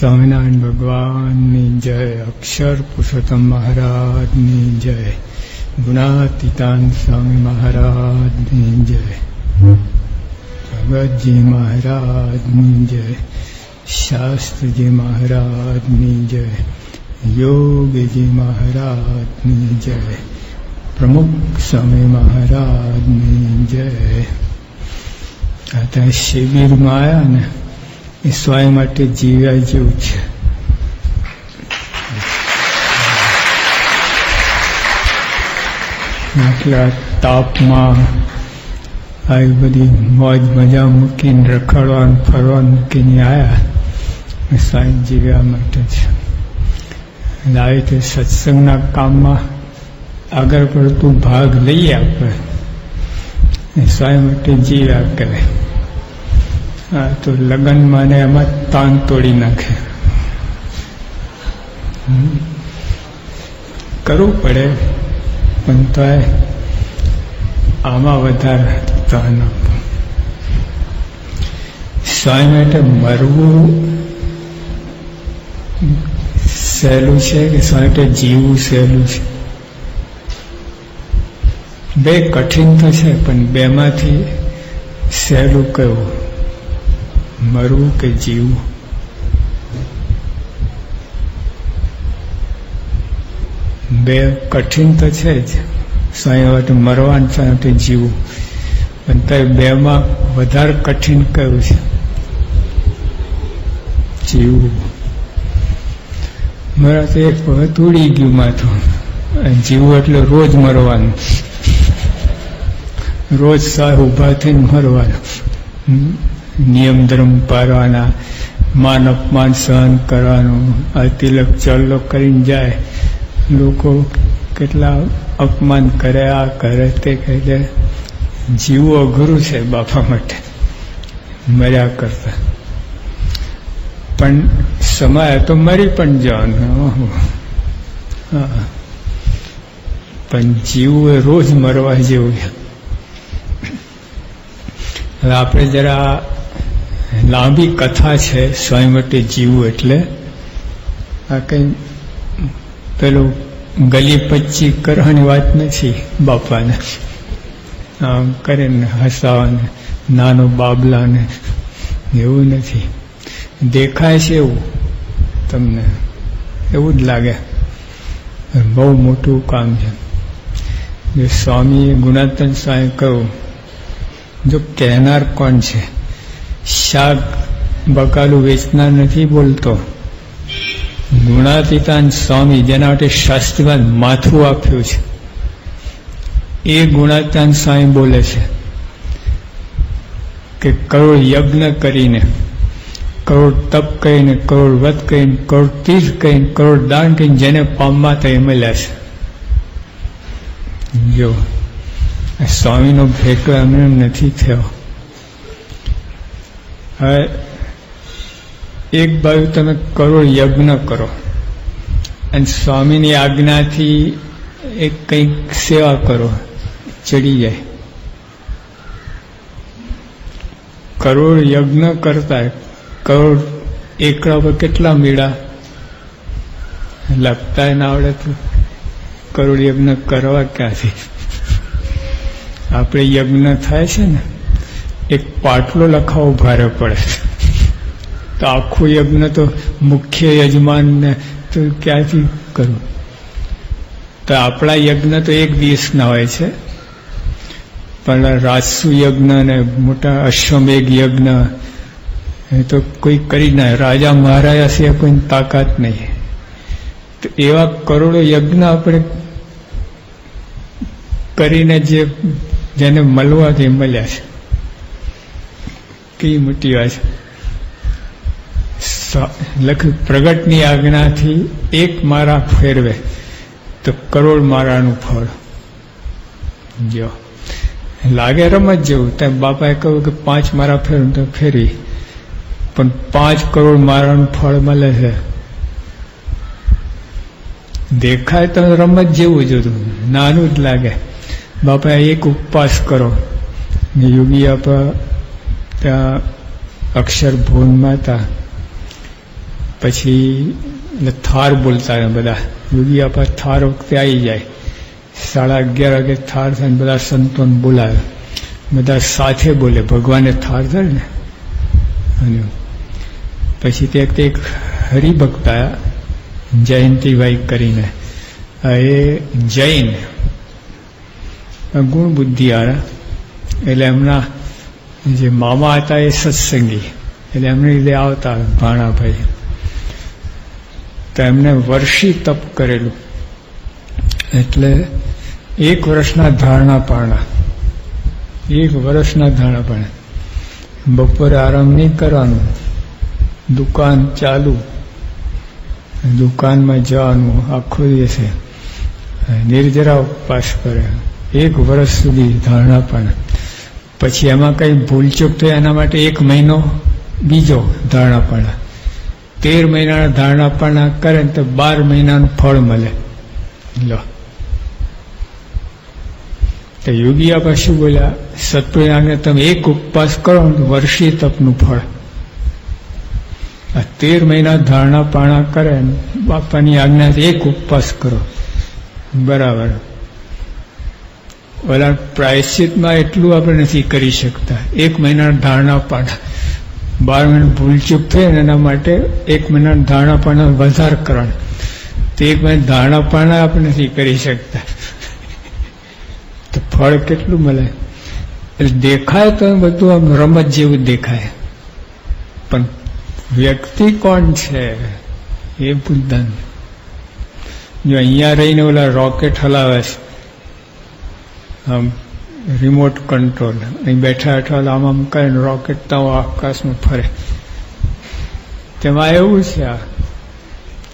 સ્વામિનારાયણ ભગવાનની જય, અક્ષર પુરુષોત્તમ મહારાજની જય, ગુણાતીતાન સ્વામી મહારાજની જય, ભગતજી મહારાજની જય, શાસ્ત્રીજી મહારાજની જય, યોગીજી મહારાજની જય, પ્રમુખ સ્વામી મહારાજની જય. આ શિબિરમાં આવ્યા ને. એ સ્વાય માટે જીવ્યા જેવું છે. આટલા તાપમાં આવી બધી મોજ મજા મૂકીને રખડવાનું, ફરવાનું મૂકીને આવ્યા સ્વાય જીવ્યા માટે છે. આવી રીતે સત્સંગના કામમાં આગળ પડતું ભાગ લઈએ આપણે. સ્વાય માટે જીવ્યા કરે. હા, તો લગ્નમાં ને એમાં તાન તોડી નાખે. કરવું પડે, પણ તો આમાં વધારે તાન આપવું સ્વાય માટે મરવું સહેલું છે કે સ્વાય માટે જીવવું સહેલું છે? બે કઠિન તો છે, પણ બેમાંથી સહેલું કયું મરવું કે જીવવું? બે કઠિન તો છે જ. સ્વાયવટ મરવાનું સ્વયં માટે જીવવું. પણ તો બેમાં વધારે કઠિન કયું છે? જીવવું. મારા તો એક વખત ઉડી ગયું માથું. જીવવું એટલે રોજ મરવાનું. રોજ સાહ ઊભા થઈને મરવાનું. નિયમ ધર્મ પાડવાના, માન અપમાન સહન કરવાનું, આ તિલક ચલ્લો કરીને જાય. લોકો કેટલા અપમાન કરે, આ કરે, તે કહે જીવવું અઘરું છે બાપા માટે. મર્યા કરતા. પણ સમય તો મરી પણ જવાનું. હા. પણ જીવવું એ રોજ મરવા જેવું છે. હવે આપણે જરા લાંબી કથા છે સ્વયં જીવું એટલે. આ કંઈ પેલું ગલી પચ્ચી કરવાની વાત નથી બાપાને. આમ કરીને હસાવાને, નાનો બાબલાને, એવું નથી. દેખાય છે એવું તમને. એવું જ લાગે. બહુ મોટું કામ છે. જો સ્વામીએ ગુણાતન સ્વામી કહ્યું, જો કહેનાર કોણ છે? શાક બકાલું વેચનાર નથી બોલતો. ગુણાતીતાન સ્વામી જેના માટે શાસ્ત્રીમાં માથું આપ્યું છે. એ ગુણાતીતાન સ્વામી બોલે છે કે કરોડ યજ્ઞ કરીને, કરોડ તપ કહીને કરોડ વ્રત કહીને કરોડ તીર્થ કહીને કરોડ દાન કહીને જેને પામવા તે મળ્યા છે. જો સ્વામીનો ભેટો એમને નથી થયો. હવે એક બાજુ તમે કરો, યજ્ઞ કરો. અને સ્વામીની આજ્ઞાથી એક કંઈક સેવા કરો, ચડી જાય. કરોડ યજ્ઞ કરતા કરોડ એકડા પર કેટલા મીડા લગતા ના આવડે તો કરોડ યજ્ઞ કરવા ક્યાંથી? આપણે યજ્ઞ થાય છે ને? એક પાટલો લખાવો ભારે પડે. તો આખું યજ્ઞ તો મુખ્ય યજમાનને તો ક્યાંથી કરવું તો આપણા યજ્ઞ તો એક દિવસના હોય છે. પણ રાજસુ યજ્ઞ ને મોટા અશ્વમેઘ યજ્ઞ એ તો કોઈ કરી ના. રાજા મહારાજા સિવાય કોઈ તાકાત નહીં. તો એવા કરોડો યજ્ઞ આપણે કરીને જે જેને મળવાથી મળ્યા છે. કેવી મોટી વાત? લખ, પ્રગટની આજ્ઞાથી એક મારા ફેરવે તો કરોડ મારાનું ફળ. જો. લાગે રમત જેવું. ત્યાં બાપાએ કહ્યું કે પાંચ મારા ફેરવું તો ફેરવી પણ પાંચ કરોડ મારાનું ફળ મળે છે. દેખાય તો રમત જેવું જ હતું. નાનું જ લાગે. બાપા એક ઉપવાસ કરો. યોગી, આપા ત્યાં અક્ષર ભુવનમાં હતા પછી એટલે થાર બોલતા બધા યોગી આપા થાર વખતે આવી જાય સાડા અગિયાર વાગે થાર થાય ને બધા સંતોને બોલાવે બધા સાથે બોલે ભગવાને થાર થાય ને અને પછી તે એક હરિભક્ત આવ્યા જયંતિભાઈ કરીને એ જૈન ગુણ આવ્યા એટલે એમના જે મામા હતા એ સત્સંગી. એટલે એમની લીધે આવતા ભાણાભાઈ તો એમને વર્ષી તપ કરેલું. એટલે એક વર્ષના ધારણા પારણા. એક વર્ષના ધારણા પારણા. બપોરે આરામ નહીં કરવાનું. દુકાન ચાલુ. દુકાનમાં જવાનું આખો દિવસે. નિર્જરા ઉપવાસ કરે એક વર્ષ સુધી ધારણા પણ પછી એમાં કંઈ ભૂલચૂક થાય એના માટે એક મહિનો બીજો ધારણા પાણા તેર મહિનાના ધારણા પાણા કરે તો બાર મહિનાનું ફળ મળે. લો. તો યોગી આપણે શું બોલ્યા? સત્વયાને તમે એક ઉપવાસ કરો વર્ષી તપનું ફળ. આ તેર મહિના ધારણા પાણા કરે બાપાની આજ્ઞાથી એક ઉપવાસ કરો. બરાબર. ઓલા પ્રાયશ્ચિતમાં એટલું આપણે નથી કરી શકતા. એક મહિના ધારણા પાણા. બાર મહિના ભૂલચૂક થાય ને એના માટે એક મહિના ધારણા પાણા વધાર કરણ તો એક મહિના ધારણા પાણા આપણે નથી કરી શકતા. તો ફળ કેટલું મળે? એટલે દેખાય તો બધું આમ રમત જેવું દેખાય. પણ વ્યક્તિ કોણ છે? એ બુદ્ધન જો અહીંયા રહીને ઓલા રોકેટ હલાવે છે આમ રિમોટ કંટ્રોલ અહીં બેઠા બેઠા આમ આમ કરીને રોકેટ તો આકાશમાં ફરે. તેમાં એવું છે આ.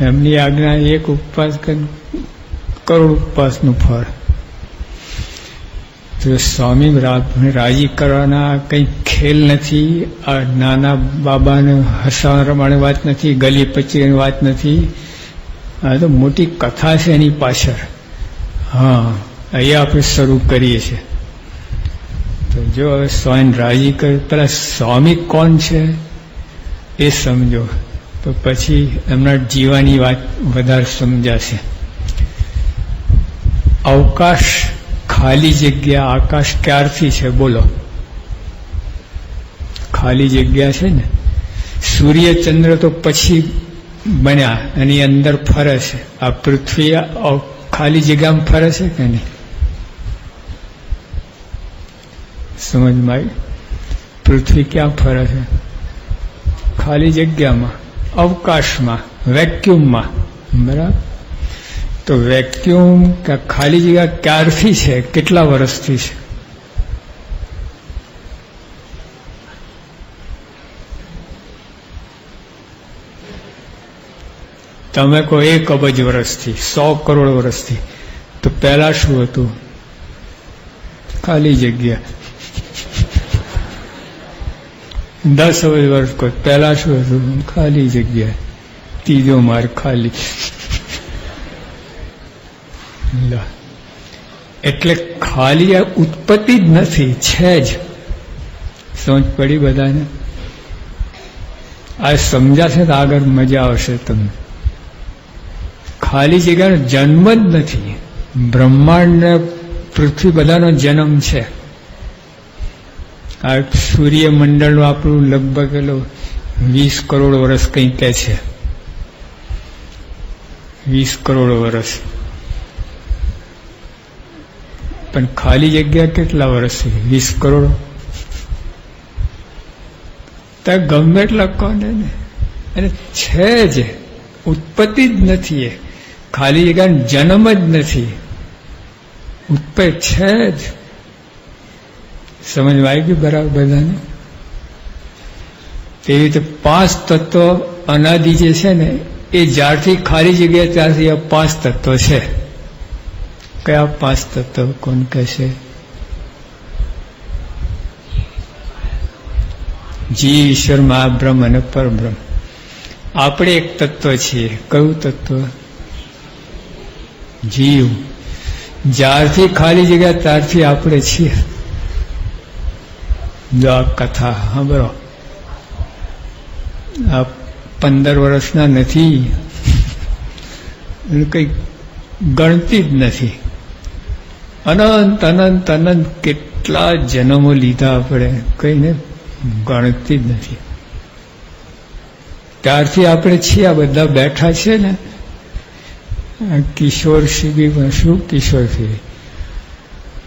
એમની આજ્ઞા એક ઉપવાસ કરોડ ઉપવાસનું ફળ. તો સ્વામી રાજી કરવાના કંઈ ખેલ નથી, આ નાના બાબાને હસાવા રમાણે વાત નથી, ગલી પચીની વાત નથી, આ તો મોટી કથા છે એની પાછળ. હા. અહીંયા આપણે શરૂ કરીએ છીએ. તો જો હવે સ્વામી રાજી કરે, પેલા સ્વામી કોણ છે એ સમજો. તો પછી એમના જીવાની વાત વધારે સમજાશે. અવકાશ ખાલી જગ્યા, આકાશ ક્યારથી છે? બોલો. ખાલી જગ્યા છે ને? સૂર્ય ચંદ્ર તો પછી બન્યા, એની અંદર ફરે છે. આ પૃથ્વી ખાલી જગ્યામાં ફરે છે કે નહીં? સમજમાં પૃથ્વી ક્યાં ફરે છે? ખાલી જગ્યામાં, અવકાશમાં વેક્યુમમાં બરાબર? તો વેક્યુમ કે ખાલી જગ્યા ક્યારથી છે? કેટલા વર્ષથી છે? તમે કહો એક અબજ વર્ષથી, સો કરોડ વર્ષથી, તો પહેલા શું હતું? ખાલી જગ્યા. દસ વર્ષ કોઈ પહેલા શું હતું ખાલી જગ્યા ત્રીજો માર્ગ ખાલી. એટલે ખાલી આ ઉત્પત્તિ જ નથી, છે જ. સમજ પડી બધાને. આ સમજાશે તો આગળ મજા આવશે તમને. ખાલી જગ્યાનો જન્મ જ નથી. બ્રહ્માંડ પૃથ્વી બધાનો જન્મ છે. આ સૂર્યમંડળ આપણું લગભગ એલો વીસ કરોડ વર્ષ કંઈ કે છે. વીસ કરોડ વર્ષ પણ ખાલી જગ્યા કેટલા વર્ષ છે? વીસ કરોડ? ત્યાં ગમે એટલા કોને અને છે જ. ઉત્પત્તિ જ નથી એ. ખાલી જગ્યા જન્મ જ નથી. ઉત્પત્તિ છે જ. સમજમાં આવી ગયું બરાબર બધાને? તેવી રીતે પાંચ તત્વો અનાદિ જે છે ને, એ જ્યારથી ખાલી જગ્યા ત્યારથી આ પાંચ તત્વો છે. કયા પાંચ તત્વ કોણ કહેશે? જીવ ઈશ્વર મહાબ્રહ્મ અને પરબ્રહ્મ. આપણે એક તત્વ છીએ. કયું તત્વ? જીવ. જ્યારથી ખાલી જગ્યા ત્યારથી આપણે છીએ. જો કથા સાંભળો આ પંદર વર્ષના નથી. કંઈ ગણતી જ નથી. અનંત અનંત અનંત કેટલા જન્મો લીધા આપણે કઈને ગણતી જ નથી. ત્યારથી આપણે છીએ આ બધા બેઠા છે ને. કિશોર પણ શું કિશોર શિબી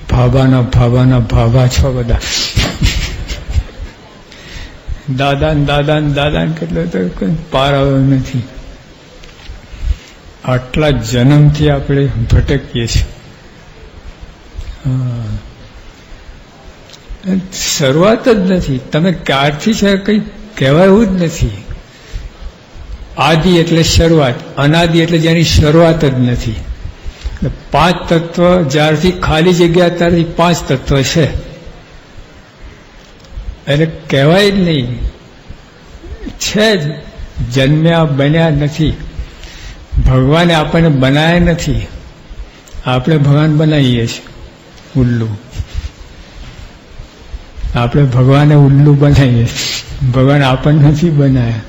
ભાભાના ભાભાના ભાભા છો બધા. દાદા દાદા ને દાદા ને કેટલો તો કોઈ પાર આવ્યો નથી. આટલા જન્મથી આપણે ભટકીએ છીએ. શરૂઆત જ નથી. તમે ક્યારથી છે કંઈ કહેવાય જ નથી. આદિ એટલે શરૂઆત, અનાદિ એટલે જેની શરૂઆત જ નથી. પાંચ તત્વ જ્યારથી ખાલી જગ્યા, ત્યારથી પાંચ તત્વ છે. એટલે કહેવાય જ નહીં. છે જ જન્મ્યા બન્યા નથી. ભગવાને આપણને બનાવ્યા નથી. આપણે ભગવાન બનાવીએ છીએ. ઉલ્લુ. આપણે ભગવાને ઉલ્લુ બનાવીએ ભગવાન આપણને નથી બનાવ્યા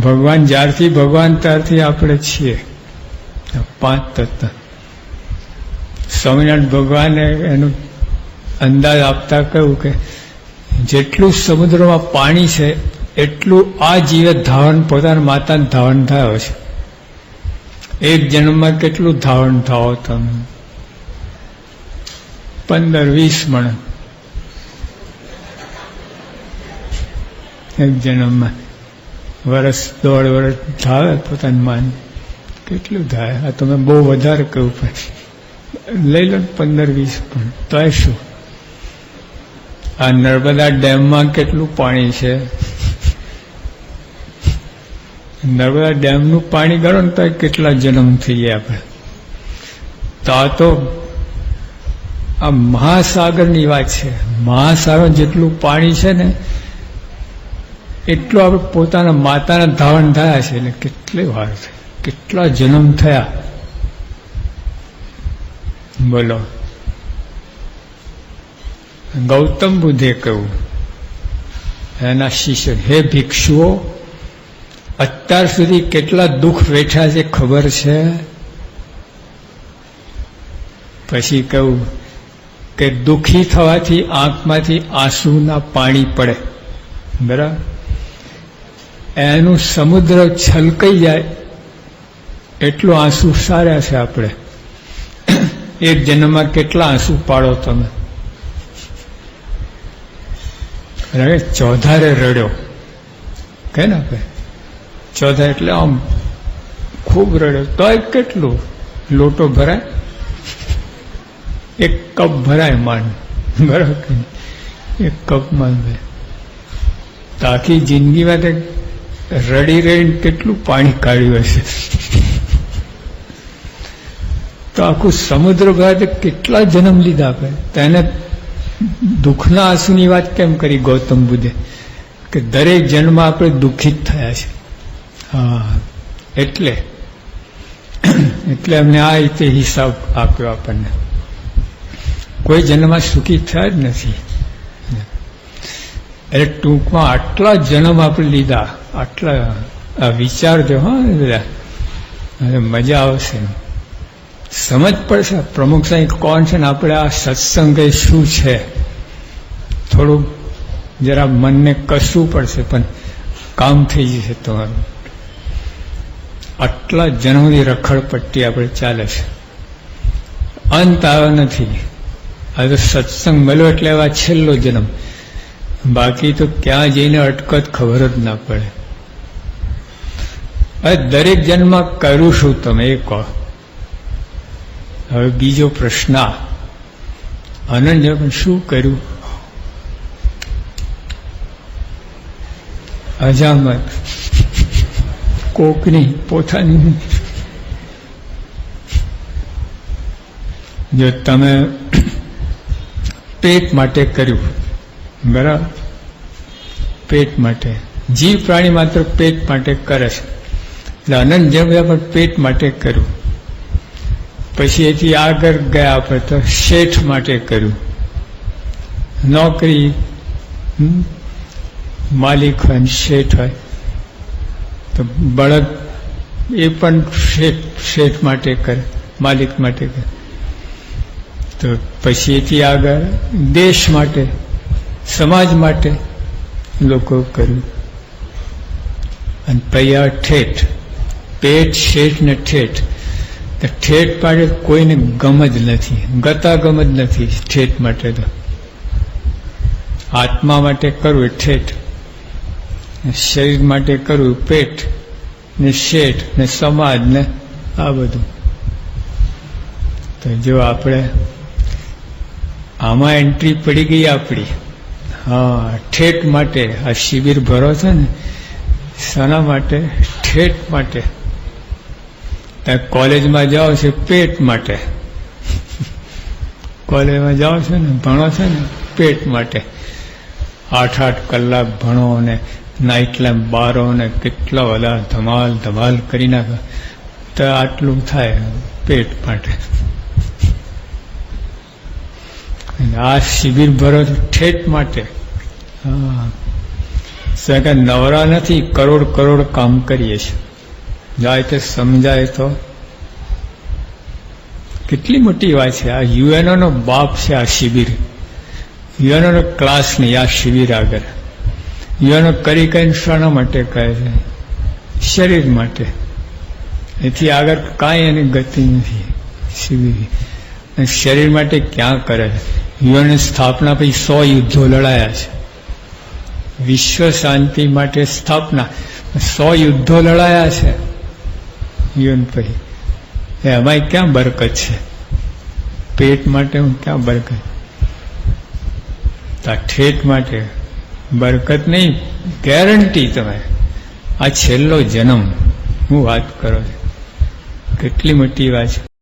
ભગવાન જ્યારથી ભગવાન, ત્યારથી આપણે છીએ. પાંચ તત્વ. સ્વામિનારાયણ ભગવાને એનો અંદાજ આપતા કહ્યું કે જેટલું સમુદ્રમાં પાણી છે, એટલું આ જીવે ધાવણ પોતાના માતાને ધાવણ થયો છે. એક જન્મમાં કેટલું ધાવણ થાઓ તમે? પંદર, વીસ મણ. એક જન્મમાં. વરસ, દોઢ વર્ષ ધાવે પોતાની માન. કેટલું થાય આ તમે બહુ વધારે કહ્યું પછી. લઈ લો પંદર, વીસ પણ તો શું? આ નર્મદા ડેમમાં કેટલું પાણી છે? નર્મદા ડેમનું પાણી ગણો ને તો કેટલા જન્મ થઈ ગયા આપણે. તો આ તો આ મહાસાગરની વાત છે. મહાસાગર જેટલું પાણી છે ને, એટલું આપણે પોતાના માતાના ધાવણ થયા છે એટલે કેટલી વાર કેટલા જન્મ થયા. બોલો. ગૌતમ બુદ્ધે કહ્યું, એના શિષ્ય, હે ભિક્ષુઓ, અત્યાર સુધી કેટલા દુઃખ વેઠા છે ખબર છે? પછી કહ્યું કે દુઃખી થવાથી આંખમાંથી આંસુના પાણી પડે. બરાબર? એનું સમુદ્ર છલકાઈ જાય, એટલું આંસુ સાર્યા છે આપણે. એક જન્મમાં કેટલા આંસુ પાડો તમે? રડે ચોધારે રડ્યો. કે ને આપણે ચોધા એટલે આમ ખૂબ રડ્યો. તોય કેટલું લોટો ભરાય? એક કપ ભરાય માંડ બરાબર એક કપ માંડ તો આખી જિંદગીમાં તે રડી રડીને કેટલું પાણી કાઢ્યું હશે? તો આખું સમુદ્ર ભરાય કેટલા જન્મ લીધા આપણે તેને દુઃખના આંસુની વાત કેમ કરી ગૌતમ બુદ્ધે? કે દરેક જન્મ આપણે દુઃખિત થયા છે. હા, એટલે એટલે એમને આ રીતે હિસાબ આપ્યો આપણને. કોઈ જન્મમાં સુખી થયા જ નથી. એટલે ટૂંકમાં આટલા જન્મ આપણે લીધા, આટલા, આ વિચારજો હા મજા આવશે. સમજ પડશે. પ્રમુખ સાહેબ, કોણ છે ને આપણે આ સત્સંગ શું છે? થોડું જરા મનને કસવું પડશે, પણ કામ થઈ જશે તમારું આટલા જન્મની રખડપટ્ટી આપણે ચાલે છે. અંત આવ્યો નથી. આ તો સત્સંગ મળ્યો એટલે આ છેલ્લો જન્મ. બાકી તો ક્યાં જઈને અટકત ખબર જ ના પડે. હવે દરેક જન્મ કરું શું તમે એ કહો. હવે બીજો પ્રશ્ન આ. અનન્ય પણ શું કર્યું? અજામત. કોકની પોતાની જો તમે પેટ માટે કર્યું, બરાબર? પેટ માટે. જીવ પ્રાણી માત્ર પેટ માટે કરે છે. એટલે અનંત જમ્યા પણ પેટ માટે કર્યું. પછી એથી આગળ ગયા આપણે તો શેઠ માટે કર્યું. નોકરી માલિક હોય શેઠ હોય. તો બળદ એ પણ શેઠ શેઠ માટે કરે, માલિક માટે કરે. તો પછી એથી આગળ દેશ માટે, સમાજ માટે લોકો કર્યું. અને પૈયા ઠેઠ, પેટ શેઠ ને ઠેઠ. ઠેઠ માટે કોઈને ગમ જ નથી ગતા ગમ જ નથી ઠેઠ માટે તો. આત્મા માટે કરવું ઠેઠ શરીર માટે કરવું પેટ, ને શેઠ, ને સમાજ, ને આ બધું. તો જો આપણે આમાં એન્ટ્રી પડી ગઈ આપણી, હા, ઠેઠ માટે આ શિબિર ભરો છે ને, શાના માટે? ઠેઠ માટે. ત્યાં કોલેજમાં જાઓ છે પેટ માટે. કોલેજમાં જાઓ છો ને, ભણો છો ને, પેટ માટે. આઠ આઠ કલાક ભણો ને નાઇટ લેમ્પ બારો ને, કેટલા બધા ધમાલ ધમાલ કરી નાખો. તો આટલું થાય પેટ માટે. આ શિબિર ભરો ઠેઠ માટે. હા. નવરા નથી કરોડ કરોડ કામ કરીએ છીએ. જાય તે સમજાય તો. કેટલી મોટી વાત છે. આ યુએનઓનો બાપ છે આ શિબિર. યુએનઓનો ક્લાસ નહીં, આ શિબિર આગળ. યુએનઓ કરી કઈ શાના માટે કહે છે? શરીર માટે. એથી આગળ કાંઈ એની ગતિ નથી. શિબિર. શરીર માટે ક્યાં કરે? યુએનની સ્થાપના પછી સો યુદ્ધો લડાયા છે. વિશ્વ શાંતિ માટે સ્થાપના. સો યુદ્ધો લડાયા છે. યુએન પછી એ ક્યાં બરકત છે? પેટ માટે હું ક્યાં બરકત? આ ઠેઠ માટે બરકત નહીં, ગેરંટી તમે આ છેલ્લો જન્મ. હું વાત કરો કેટલી મોટી વાત છે.